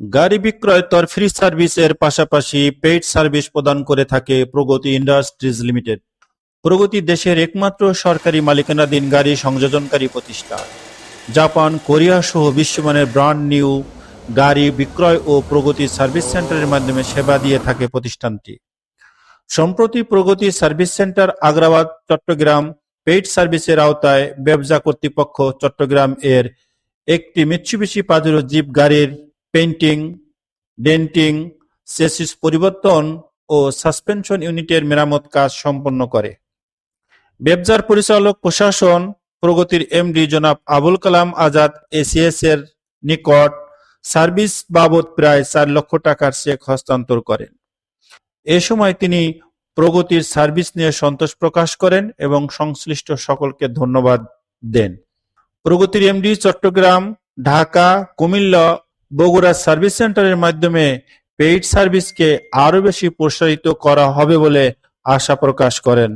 গাড়ি বিক্রয় তর ফ্রি সার্ভিসের পাশাপাশি পেইড সার্ভিস প্রদান করে থাকে প্রগতি ইন্ডাস্ট্রিজ লিমিটেড। প্রগতি দেশের একমাত্র সরকারি মালিকানাধীন গাড়ি সংযোজনকারী প্রতিষ্ঠান। জাপান, কোরিয়া সহ বিশ্বমানের ব্র্যান্ড নিউ গাড়ি বিক্রয় ও প্রগতি সার্ভিস সেন্টারের মাধ্যমে সেবা দিয়ে থাকে প্রতিষ্ঠানটি। সম্প্রতি Pragati service center Agrabad, Chattogram paid সার্ভিসের আওতায় ব্যবসা কর্তৃপক্ষ চট্টগ্রাম এর একটি মিৎসুবিশি পাজেরো জিপ গাড়ির পেইন্টিং ডেন্টিং চেসিস পরিবর্তন ও সাসপেনশন ইউনিটের মেরামত কাজ সম্পন্ন করে। ব্যবসার পরিচালক প্রশাসন প্রগতির এমডি জনাব আবুল কালাম আজাদ এসিএস এর নিকট সার্ভিস বাবদ প্রায় চার লক্ষ টাকার চেক হস্তান্তর করেন। এ সময় তিনি প্রগতির সার্ভিস নিয়ে সন্তোষ প্রকাশ করেন এবং সংশ্লিষ্ট সকলকে ধন্যবাদ দেন। প্রগতির এমডি চট্টগ্রাম, ঢাকা, কুমিল্লা বগুড়া সার্ভিস সেন্টারের মাধ্যমে পেইড সার্ভিসকে আরও বেশি প্রসারিত করা হবে বলে আশা প্রকাশ করেন।